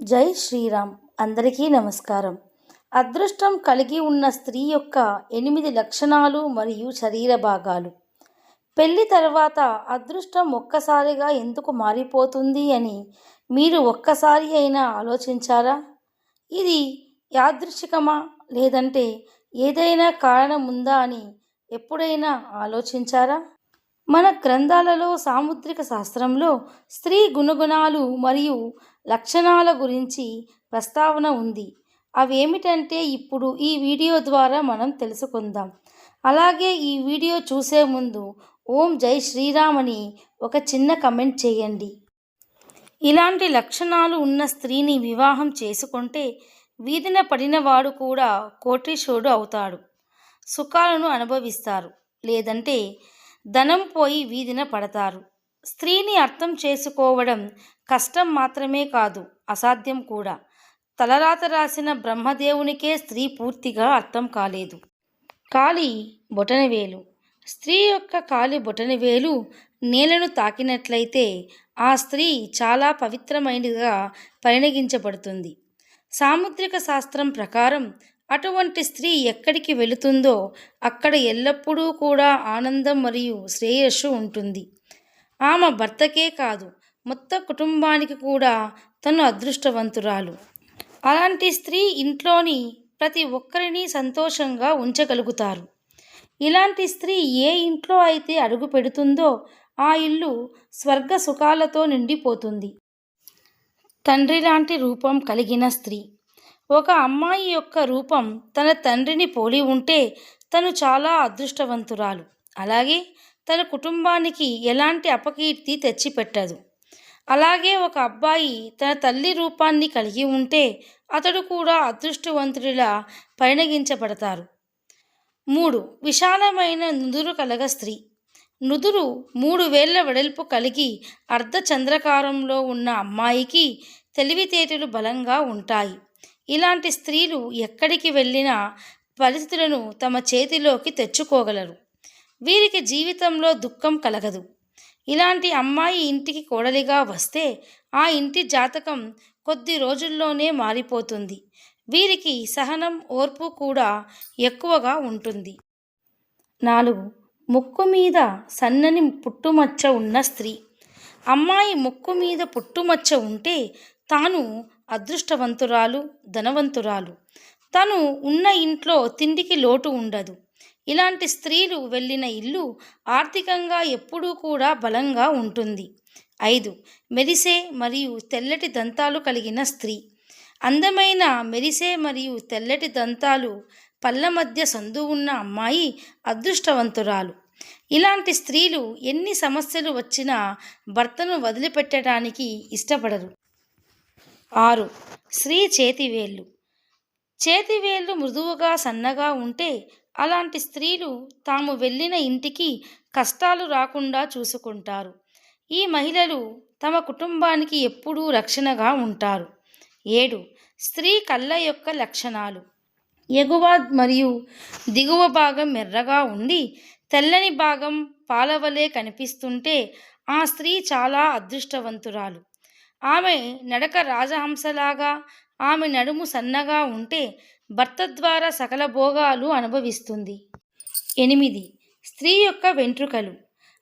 జై శ్రీరామ్. అందరికీ నమస్కారం. అదృష్టం కలిగి ఉన్న స్త్రీ యొక్క ఎనిమిది లక్షణాలు మరియు శరీర భాగాలు. పెళ్ళి తర్వాత అదృష్టం ఒక్కసారిగా ఎందుకు మారిపోతుంది అని మీరు ఒక్కసారి అయినా ఆలోచించారా? ఇది యాదృచ్ఛికమా? లేదంటే ఏదైనా కారణం ఉందా అని ఎప్పుడైనా ఆలోచించారా? మన గ్రంథాలలో సాముద్రిక శాస్త్రంలో స్త్రీ గుణగుణాలు మరియు లక్షణాల గురించి ప్రస్తావన ఉంది. అవేమిటంటే ఇప్పుడు ఈ వీడియో ద్వారా మనం తెలుసుకుందాం. అలాగే ఈ వీడియో చూసే ముందు ఓం జై శ్రీరామ్ అని ఒక చిన్న కమెంట్ చేయండి. ఇలాంటి లక్షణాలు ఉన్న స్త్రీని వివాహం చేసుకుంటే వీధిన పడినవాడు కూడా కోటీశ్వరుడు అవుతాడు. సుఖాలను అనుభవిస్తారు. లేదంటే ధనం పోయి వీధిన పడతారు. స్త్రీని అర్థం చేసుకోవడం కష్టం మాత్రమే కాదు అసాధ్యం కూడా. తలరాత రాసిన బ్రహ్మదేవునికే స్త్రీ పూర్తిగా అర్థం కాలేదు. కాలి బొటనవేలు. స్త్రీ యొక్క కాలి బొటనవేలు నేలను తాకినట్లయితే ఆ స్త్రీ చాలా పవిత్రమైనదిగా పరిణగించబడుతుంది. సాముద్రిక శాస్త్రం ప్రకారం అటువంటి స్త్రీ ఎక్కడికి వెళుతుందో అక్కడ ఎల్లప్పుడూ కూడా ఆనందం మరియు శ్రేయస్సు ఉంటుంది. ఆమె భర్తకే కాదు మొత్తం కుటుంబానికి కూడా తను అదృష్టవంతురాలు. అలాంటి స్త్రీ ఇంట్లోని ప్రతి ఒక్కరిని సంతోషంగా ఉంచగలుగుతారు. ఇలాంటి స్త్రీ ఏ ఇంట్లో అయితే అడుగు పెడుతుందో ఆ ఇల్లు స్వర్గ సుఖాలతో నిండిపోతుంది. తండ్రి లాంటి రూపం కలిగిన స్త్రీ ఒక అమ్మాయి యొక్క రూపం తన తండ్రిని పోలి ఉంటే తను చాలా అదృష్టవంతురాలు. అలాగే తన కుటుంబానికి ఎలాంటి అపకీర్తి తెచ్చిపెట్టదు. అలాగే ఒక అబ్బాయి తన తల్లి రూపాన్ని కలిగి ఉంటే అతడు కూడా అదృష్టవంతుడిలా పరిణగించబడతారు. మూడు. విశాలమైన నుదురు కలగ స్త్రీ. నుదురు మూడు వేళ్ళ వెడల్పు కలిగి అర్ధచంద్రకారంలో ఉన్న అమ్మాయికి తెలివితేటలు బలంగా ఉంటాయి. ఇలాంటి స్త్రీలు ఎక్కడికి వెళ్ళినా పరిస్థితులను తమ చేతిలోకి తెచ్చుకోగలరు. వీరికి జీవితంలో దుఃఖం కలగదు. ఇలాంటి అమ్మాయి ఇంటికి కోడలిగా వస్తే ఆ ఇంటి జాతకం కొద్ది రోజుల్లోనే మారిపోతుంది. వీరికి సహనం ఓర్పు కూడా ఎక్కువగా ఉంటుంది. నాలుగు. ముక్కు మీద సన్నని పుట్టుమచ్చ ఉన్న స్త్రీ. అమ్మాయి ముక్కు మీద పుట్టుమచ్చ ఉంటే తాను అదృష్టవంతురాలు ధనవంతురాలు. తను ఉన్న ఇంట్లో తిండికి లోటు ఉండదు. ఇలాంటి స్త్రీలు వెళ్ళిన ఇల్లు ఆర్థికంగా ఎప్పుడూ కూడా బలంగా ఉంటుంది. ఐదు. మెరిసే మరియు తెల్లటి దంతాలు కలిగిన స్త్రీ. అందమైన మెరిసే మరియు తెల్లటి దంతాలు పళ్ళ మధ్య సందు ఉన్న అమ్మాయి అదృష్టవంతురాలు. ఇలాంటి స్త్రీలు ఎన్ని సమస్యలు వచ్చినా భర్తను వదిలిపెట్టడానికి ఇష్టపడరు. ఆరు. స్త్రీ చేతివేళ్ళు. చేతివేళ్ళు మృదువుగా సన్నగా ఉంటే అలాంటి స్త్రీలు తాము వెళ్ళిన ఇంటికి కష్టాలు రాకుండా చూసుకుంటారు. ఈ మహిళలు తమ కుటుంబానికి ఎప్పుడూ రక్షణగా ఉంటారు. ఏడు. స్త్రీ కళ్ళ యొక్క లక్షణాలు. ఎగువ మరియు దిగువ భాగం ఎర్రగా ఉండి తెల్లని భాగం పాలవలే కనిపిస్తుంటే ఆ స్త్రీ చాలా అదృష్టవంతురాలు. ఆమె నడక రాజహంసలాగా ఆమె నడుము సన్నగా ఉంటే భర్త ద్వారా సకల భోగాలు అనుభవిస్తుంది. ఎనిమిది. స్త్రీ యొక్క వెంట్రుకలు.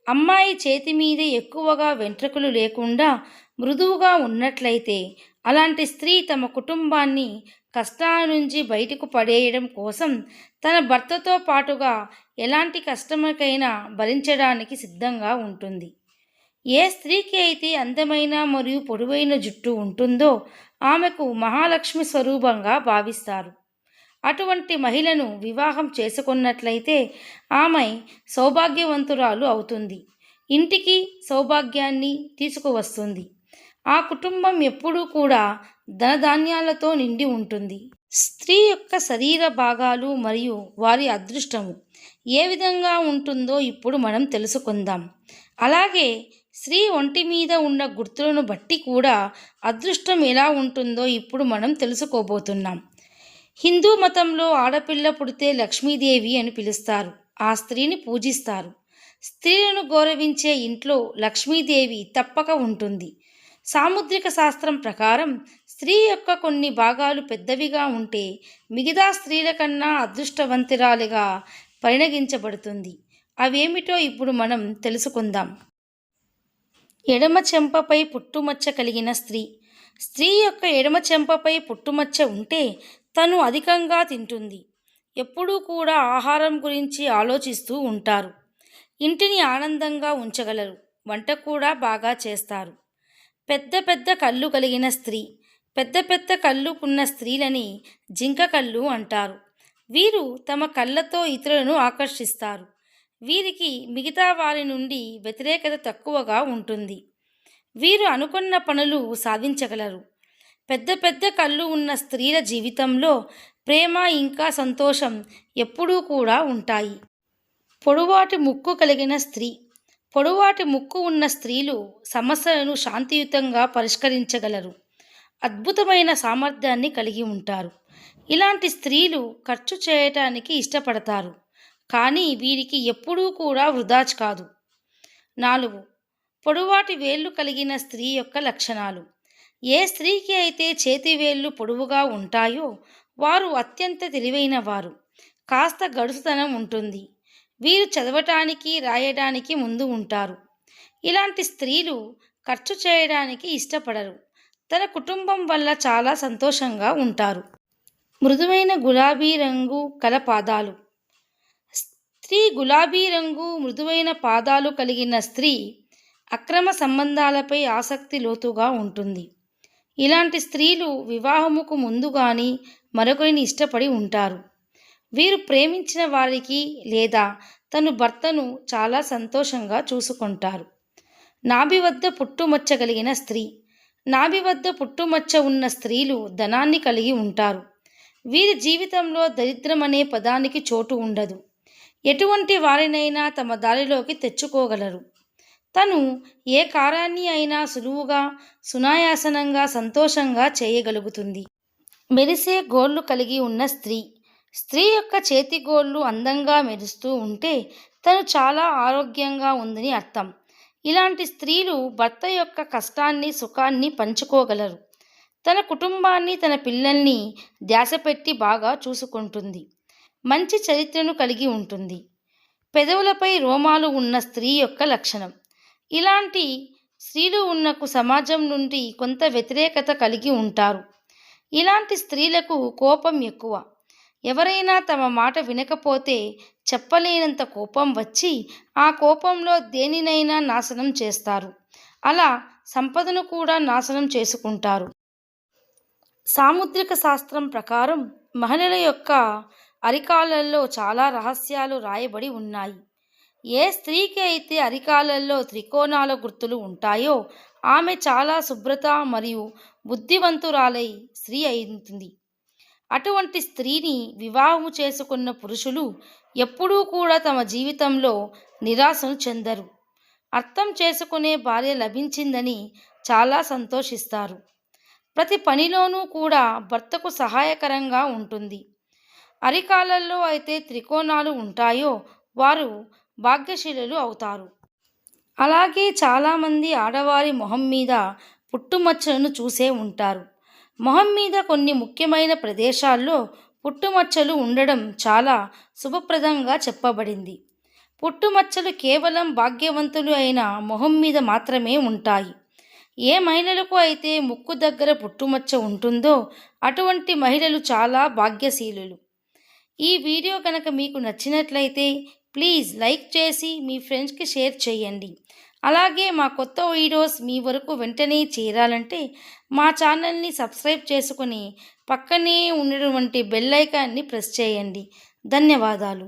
అమ్మాయి చేతి మీద ఎక్కువగా వెంట్రుకలు లేకుండా మృదువుగా ఉన్నట్లయితే అలాంటి స్త్రీ తమ కుటుంబాన్ని కష్టాల నుంచి బయటకు పడేయడం కోసం తన భర్తతో పాటుగా ఎలాంటి కష్టమకైనా భరించడానికి సిద్ధంగా ఉంటుంది. ఏ స్త్రీకి అయితే అందమైన మరియు పొడవైన జుట్టు ఉంటుందో ఆమెకు మహాలక్ష్మి స్వరూపంగా భావిస్తారు. అటువంటి మహిళను వివాహం చేసుకున్నట్లయితే ఆమె సౌభాగ్యవంతురాలు అవుతుంది. ఇంటికి సౌభాగ్యాన్ని తీసుకువస్తుంది. ఆ కుటుంబం ఎప్పుడూ కూడా ధనధాన్యాలతో నిండి ఉంటుంది. స్త్రీ యొక్క శరీర భాగాలు మరియు వారి అదృష్టము ఏ విధంగా ఉంటుందో ఇప్పుడు మనం తెలుసుకుందాం. అలాగే స్త్రీ ఒంటి మీద ఉన్న గుర్తులను బట్టి కూడా అదృష్టం ఎలా ఉంటుందో ఇప్పుడు మనం తెలుసుకోబోతున్నాం. హిందూ మతంలో ఆడపిల్ల పుడితే లక్ష్మీదేవి అని పిలుస్తారు. ఆ స్త్రీని పూజిస్తారు. స్త్రీలను గౌరవించే ఇంట్లో లక్ష్మీదేవి తప్పక ఉంటుంది. సాముద్రిక శాస్త్రం ప్రకారం స్త్రీ యొక్క కొన్ని భాగాలు పెద్దవిగా ఉంటే మిగతా స్త్రీల కన్నా అదృష్టవంతురాలిగా పరిణగించబడుతుంది. అవేమిటో ఇప్పుడు మనం తెలుసుకుందాం. ఎడమ చెంపపై పుట్టుమచ్చ కలిగిన స్త్రీ. స్త్రీ యొక్క ఎడమ చెంపపై పుట్టుమచ్చ ఉంటే తను అధికంగా తింటుంది. ఎప్పుడూ కూడా ఆహారం గురించి ఆలోచిస్తూ ఉంటారు. ఇంటిని ఆనందంగా ఉంచగలరు. వంట కూడా బాగా చేస్తారు. పెద్ద పెద్ద కళ్ళు కలిగిన స్త్రీ పెద్ద పెద్ద కళ్ళుకున్న స్త్రీలని జింక కళ్ళు అంటారు. వీరు తమ కళ్ళతో ఇతరులను ఆకర్షిస్తారు. వీరికి మిగతా వారి నుండి వ్యతిరేకత తక్కువగా ఉంటుంది. వీరు అనుకున్న పనులు సాధించగలరు. పెద్ద పెద్ద కళ్ళు ఉన్న స్త్రీల జీవితంలో ప్రేమ ఇంకా సంతోషం ఎప్పుడూ కూడా ఉంటాయి. పొడవాటి ముక్కు కలిగిన స్త్రీ పొడువాటి ముక్కు ఉన్న స్త్రీలు సమస్యలను శాంతియుతంగా పరిష్కరించగలరు. అద్భుతమైన సామర్థ్యాన్ని కలిగి ఉంటారు. ఇలాంటి స్త్రీలు ఖర్చు చేయటానికి ఇష్టపడతారు. కానీ వీరికి ఎప్పుడూ కూడా వృధా కాదు. నాలుగు. పొడవాటి వేళ్ళు కలిగిన స్త్రీ యొక్క లక్షణాలు. ఏ స్త్రీకి అయితే చేతి వేళ్ళు పొడవుగా ఉంటాయో వారు అత్యంత తెలివైన వారు. కాస్త గడుసుతనం ఉంటుంది. వీరు చదవటానికి రాయడానికి ముందు ఉంటారు. ఇలాంటి స్త్రీలు ఖర్చు చేయడానికి ఇష్టపడరు. తన కుటుంబం వల్ల చాలా సంతోషంగా ఉంటారు. మృదువైన గులాబీ రంగు కల పాదాలు స్త్రీ గులాబీ రంగు మృదువైన పాదాలు కలిగిన స్త్రీ అక్రమ సంబంధాలపై ఆసక్తి లోతుగా ఉంటుంది. ఇలాంటి స్త్రీలు వివాహముకు ముందు కానీ మరొకరిని ఇష్టపడి ఉంటారు. వీరు ప్రేమించిన వారికి లేదా తను భర్తను చాలా సంతోషంగా చూసుకుంటారు. నాభి వద్ద పుట్టుమచ్చ కలిగిన స్త్రీ నాభి వద్ద పుట్టుమచ్చ ఉన్న స్త్రీలు ధనాన్ని కలిగి ఉంటారు. వీరి జీవితంలో దరిద్రం అనే పదానికి చోటు ఉండదు. ఎటువంటి వారినైనా తమ దారిలోకి తెచ్చుకోగలరు. తను ఏ కారాన్ని అయినా సులువుగా సునాయాసనంగా సంతోషంగా చేయగలుగుతుంది. మెరిసే గోళ్ళు కలిగి ఉన్న స్త్రీ స్త్రీ యొక్క చేతి గోళ్ళు అందంగా మెరుస్తూ ఉంటే తను చాలా ఆరోగ్యంగా ఉందని అర్థం. ఇలాంటి స్త్రీలు భర్త యొక్క కష్టాన్ని సుఖాన్ని పంచుకోగలరు. తన కుటుంబాన్ని తన పిల్లల్ని ధ్యాసపెట్టి బాగా చూసుకుంటుంది. మంచి చరిత్రను కలిగి ఉంటుంది. పెదవులపై రోమాలు ఉన్న స్త్రీ యొక్క లక్షణం. ఇలాంటి స్త్రీలు ఉన్నకు సమాజం నుండి కొంత వ్యతిరేకత కలిగి ఉంటారు. ఇలాంటి స్త్రీలకు కోపం ఎక్కువ. ఎవరైనా తమ మాట వినకపోతే చెప్పలేనంత కోపం వచ్చి ఆ కోపంలో దేనినైనా నాశనం చేస్తారు. అలా సంపదను కూడా నాశనం చేసుకుంటారు. సాముద్రిక శాస్త్రం ప్రకారం మహిళల యొక్క అరికాలల్లో చాలా రహస్యాలు రాయబడి ఉన్నాయి. ఏ స్త్రీకి అయితే అరికాలల్లో త్రికోణాల గుర్తులు ఉంటాయో ఆమె చాలా శుభ్రత మరియు బుద్ధివంతురాలై స్త్రీ అవుతుంది అటువంటి స్త్రీని వివాహము చేసుకున్న పురుషులు ఎప్పుడూ కూడా తమ జీవితంలో నిరాశను చెందరు. అర్థం చేసుకునే భార్య లభించిందని చాలా సంతోషిస్తారు. ప్రతి పనిలోనూ కూడా భర్తకు సహాయకరంగా ఉంటుంది. అరికాలల్లో అయితే త్రికోణాలు ఉంటాయో వారు భాగ్యశీలులు అవుతారు. అలాగే చాలామంది ఆడవారి మొహం మీద పుట్టుమచ్చలను చూసే ఉంటారు. మొహం మీద కొన్ని ముఖ్యమైన ప్రదేశాల్లో పుట్టుమచ్చలు ఉండడం చాలా శుభప్రదంగా చెప్పబడింది. పుట్టుమచ్చలు కేవలం భాగ్యవంతులు అయిన మొహం మీద మాత్రమే ఉంటాయి. ఏ మహిళలకు అయితే ముక్కు దగ్గర పుట్టుమచ్చ ఉంటుందో అటువంటి మహిళలు చాలా భాగ్యశీలులు. ఈ వీడియో కనుక మీకు నచ్చినట్లయితే ప్లీజ్ లైక్ చేసి మీ ఫ్రెండ్స్కి షేర్ చేయండి. అలాగే మా కొత్త వీడియోస్ మీ వరకు వెంటనే చేరాలంటే మా ఛానల్ని సబ్స్క్రైబ్ చేసుకుని పక్కనే ఉన్నటువంటి బెల్ ఐకాన్ని ప్రెస్ చేయండి. ధన్యవాదాలు.